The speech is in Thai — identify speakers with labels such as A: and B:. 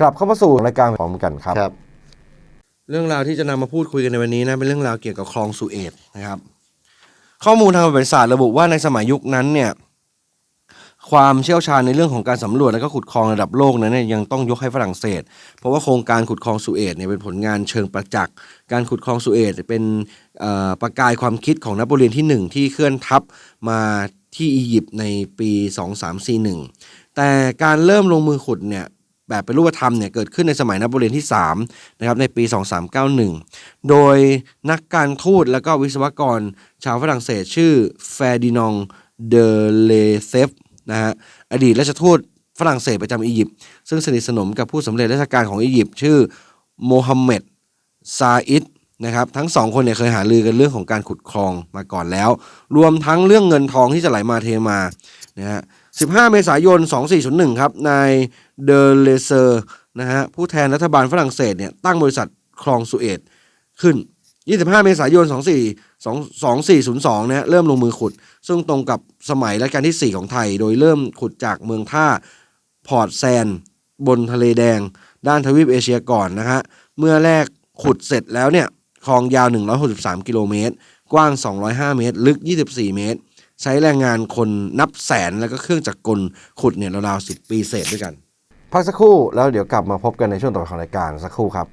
A: กลับเข้ามาสู่รายการพร้อมกันครับ
B: ครับ
C: เรื่องราวที่จะนำมาพูดคุยกันในวันนี้นะเป็นเรื่องราวเกี่ยวกับคลองสุเอตนะครับ ข้อมูลทางประวัติศาสตร์ระบุว่าในสมัยยุคนั้นเนี่ยความเชี่ยวชาญในเรื่องของการสำรวจและก็ขุดคลองระดับโลกนั้นเนี่ยยังต้องยกให้ฝรั่งเศส เพราะว่าโครงการขุดคลองสุเอตเนี่ยเป็นผลงานเชิงประจักษ์การขุดคลองสุเอตเป็นเอ่อประกายความคิดของนโปเลียนที่หนึ่งที่เคลื่อนทัพมาที่อียิปต์ในปี 2341 แต่การเริ่มลงมือขุดเนี่ย แบบเป็นรูปธรรมเนี่ยเกิดขึ้นในสมัยนโปเลียนที่3นะครับในปี 2391 โดยนักการทูตและก็วิศวกรชาวฝรั่งเศสชื่อเฟดินองเดเลเซฟนะฮะอดีตราชทูตฝรั่งเศสประจำอียิปต์ซึ่งสนิทสนมกับผู้สำเร็จราชการของอียิปต์ชื่อโมฮัมเหม็ดซาอิดนะครับทั้งสองคนเนี่ยเคยหาลือกันเรื่องของการขุดคลองมาก่อนแล้ว รวมทั้งเรื่องเงินทองที่จะไหลมาเทมานะฮะ 15 เมษายน 2401 ครับนายเดเลเซอร์นะฮะผู้แทนรัฐบาลฝรั่งเศสเนี่ยตั้งบริษัทคลองสุเอตขึ้น 25 เมษายน 24 2402นะฮะเริ่มลงมือขุด ซึ่งตรงกับสมัยรัชกาลที่ 4 ของไทย โดยเริ่มขุดจากเมืองท่าพอร์ตแซน บนทะเลแดง ด้านทวีปเอเชียก่อนนะฮะเมื่อแรกขุดเสร็จแล้วเนี่ยคลองยาว 163 กิโลเมตร กว้าง 205 เมตร ลึก 24 เมตร ใช้แรงงานคนนับแสนแล้วก็เครื่องจักรกลขุดเนี่ยราวๆสิปีเศษด้วยกัน
A: พักสักครู่แล้วเดี๋ยวกลับมาพบกันในช่วงต่อไปของรายการสักครู่ครับ